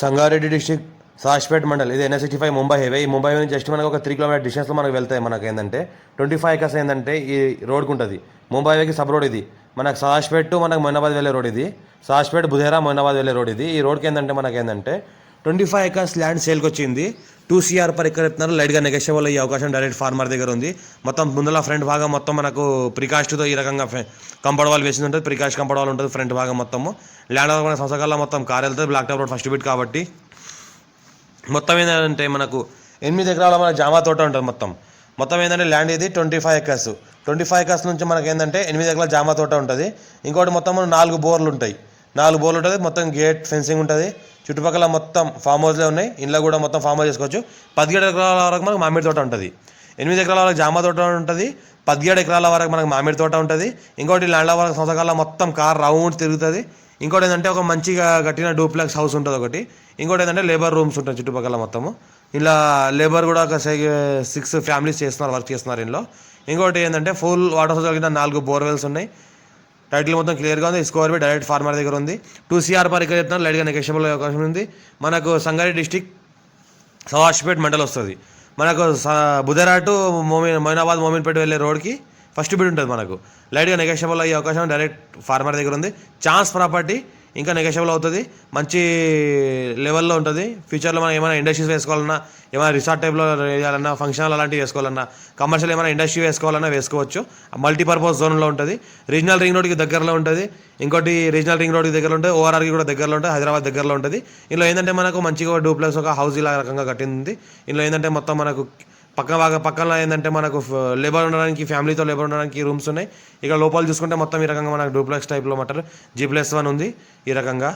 Sangareddy district Sashpet mandal ఇది NS sixty five Mumbai highway. ఈ ముంబై నుంచి జస్ట్ మనకు ఒక త్రీ కిలోమీటర్ డిస్టెన్స్లో మనకు వెళ్తాయి మనకు ఏంటంటే ట్వంటీ ఫైవ్ ఎకర్స్ ఏంటంటే ఈ రోడ్కు ఉంటుంది. ముంబై హైవేకి సబ్ రోడ్ ఇది. మనకు సాష్పేట్ టు మనకు మొయినాబాద్ వెళ్ళే రోడ్ ఇది. సాష్పేట్ బుధేరా మొయినాబాద్ వెళ్ళే రోడ్ ఇది. ఈ రోడ్కి ఏంటంటే మనకి ఏంటంటే ట్వంటీ ఫైవ్ ఎకర్స్ ల్యాండ్ సేల్కి వచ్చింది టూ సీఆర్ పర్ ఎకర్ చెప్తున్నారు లైట్గా నెగోషియబుల్ అయ్యే అవకాశం డైరెక్ట్ ఫార్మర్ దగ్గర ఉంది. మొత్తం ముందల ఫ్రంట్ భాగం మొత్తం మనకు ప్రికాస్ట్తో ఈ రకంగా కంపౌండ్ వాల్ వేసింది ఉంటుంది. ప్రికాస్ట్ కంపౌండ్ వాల్ ఉంటుంది ఫ్రంట్ భాగం మొత్తము. ల్యాండ్ మన సంవత్సరాల మొత్తం కార్ వెళ్తుంది black top road first bit కాబట్టి. మొత్తం ఏంటంటే మనకు ఎనిమిది ఎకరాల మన జామా తోట ఉంటుంది మొత్తం. మొత్తం ఏంటంటే ల్యాండ్ ఇది twenty five acres. Twenty five acres నుంచి మనకి ఏంటంటే ఎనిమిది ఎకరాల జామా తోట ఉంటుంది. ఇంకోటి మొత్తం నాలుగు బోర్లు ఉంటాయి. నాలుగు బోర్లు ఉంటుంది మొత్తం గేట్ ఫెన్సింగ్ ఉంటుంది. చుట్టుపక్కల మొత్తం ఫామ్ హౌస్లే ఉన్నాయి. ఇంట్లో కూడా మొత్తం ఫామ్ హౌస్ చేసుకోవచ్చు. పదిహేడు ఎకరాల వరకు మనకు మామిడి తోట ఉంటుంది. ఎనిమిది ఎకరాల వరకు జామ తోట ఉంటుంది. పదిహేడు ఎకరాల వరకు మనకు మామిడి తోట ఉంటుంది. ఇంకోటి ల్యాండ్ల వరకు సంవత్సరాల మొత్తం కార్ రౌండ్ తిరుగుతుంది. ఇంకోటి ఏంటంటే ఒక మంచిగా కట్టిన డూప్లెక్స్ హౌస్ ఉంటుంది ఒకటి. ఇంకోటి ఏంటంటే లేబర్ రూమ్స్ ఉంటాయి చుట్టుపక్కల మొత్తము. ఇలా లేబర్ కూడా ఒక సిక్స్ ఫ్యామిలీస్ చేస్తున్నారు వర్క్ చేస్తున్నారు ఇంట్లో. ఇంకోటి ఏంటంటే ఫుల్ వాటర్ సోర్స్ కలిగిన నాలుగు బోర్వెల్స్ ఉన్నాయి. టైటిల్ మొత్తం క్లియర్గా ఉంది. స్కోర్ బి డైరెక్ట్ ఫార్మర్ దగ్గర ఉంది. టూ సిఆర్ పర్ ఇక్కడ చెప్తాను లైట్గా నెగోషియబుల్ అవకాశం ఉంది. మనకు సంగారెడ్డి డిస్టిక్ సవాష్పేట్ మండల్ వస్తుంది. మనకు బుధరాటు మోమిన్ మొయినాబాద్ మోమిన్పేట వెళ్ళే రోడ్కి ఫస్ట్ బిడ్ ఉంటుంది మనకు. లైట్గా నెగోషియబుల్ అయ్యే అవకాశం డైరెక్ట్ ఫార్మర్ దగ్గర ఉంది. ఛాన్స్ ప్రాపర్టీ ఇంకా నెగోషియబుల్ అవుతుంది. మంచి లెవెల్లో ఉంటుంది. ఫ్యూచర్లో మనం ఏమైనా ఇండస్ట్రీస్ వేసుకోవాలన్నా ఏమైనా రిసార్ట్ టైప్లో వేయాలన్నా ఫంక్షన్ అలాంటివి వేసుకోవాలన్నా కమర్షియల్ ఏమైనా ఇండస్ట్రీ వేసుకోవాలన్నా వేసుకోవచ్చు. మల్టీపర్పస్ జోన్లో ఉంటుంది. రీజనల్ రింగ్ రోడ్కి దగ్గరలో ఉంటుంది. ఇంకోటి రీజనల్ రింగ్ రోడ్కి దగ్గరలో ఉంటుంది. ఓఆర్ఆర్కి కూడా దగ్గరలో ఉంటుంది. హైదరాబాద్ దగ్గరలో ఉంటుంది. ఇందులో ఏంటంటే మనకు మంచిగా డూప్లెక్స్ ఒక హౌస్ ఇలా రకంగా కట్టింది. ఇందులో ఏంటంటే మొత్తం మనకు పక్క బాగా పక్కన ఏంటంటే మనకు లేబర్ ఉండడానికి ఫ్యామిలీతో లేబర్ ఉండడానికి రూమ్స్ ఉన్నాయి. ఇక్కడ లోపల చూసుకుంటే మొత్తం ఈ రకంగా మనకు డూప్లెక్స్ టైప్లో మటర్ జీ ప్లస్ వన్ ఉంది ఈ రకంగా.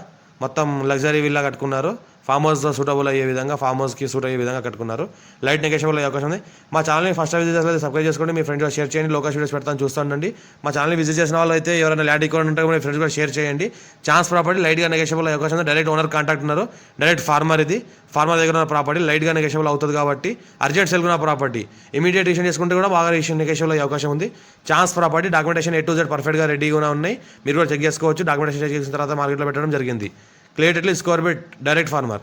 మొత్తం లగ్జరీ విల్లా కట్టుకున్నారు. ఫామ్ హౌస్ సూటబుల్ అయ్యే విధంగా ఫామ్ హౌస్కి సూట్ అయ్యే విధంగా కట్టుకున్నారు. లైట్ నెగేషబుల్ అయ్యే అవకాశం ఉంది. మా ఛానల్ని ఫస్ట్ విజిట్ చేస్తే సబ్స్క్రైబ్ చేసుకోండి మీ ఫ్రెండ్స్ షేర్ చేయండి లోకల్ వీడియోస్ పెడతాను చూస్తుండండి మా ఛానల్ని విజిట్ చేసిన వాళ్ళు అయితే ఎవరైనా ల్యాండ్ ఎక్కువ ఉంటే మీ ఫ్రెండ్స్ కూడా షేర్ చేయండి. ఛాన్స్ ప్రాపర్టీ లైట్గా నెగేషబుల్ అయ్యే అవకాశం ఉంది. డైరెక్ట్ ఓనర్ కాంటాక్ట్ ఉన్నారు. డైరెక్ట్ ఫార్మర్ ఇది. ఫార్మర్ దగ్గర ఉన్న ప్రాపర్టీ లైట్గా నెగేషబుల్ అవుతుంది కాబట్టి అర్జెంట్ సెల్ ఉన్న ప్రాపర్టీ. ఇమీడియట్ ఇష్యూ చేసుకుంటే కూడా బాగా ఇష్యూ నెగేషబుల్ అయ్యే అవకాశం ఉంది. Chance property documentation A to Z పర్ఫెక్ట్గా రెడీగా ఉన్నాయి. మీరు కూడా చెక్ చేసుకోవచ్చు. డాక్యుమెంటేషన్ చెక్ చేసిన తర్వాత మార్కెట్లో పెట్టడం జరిగింది. Clear score bit direct farmer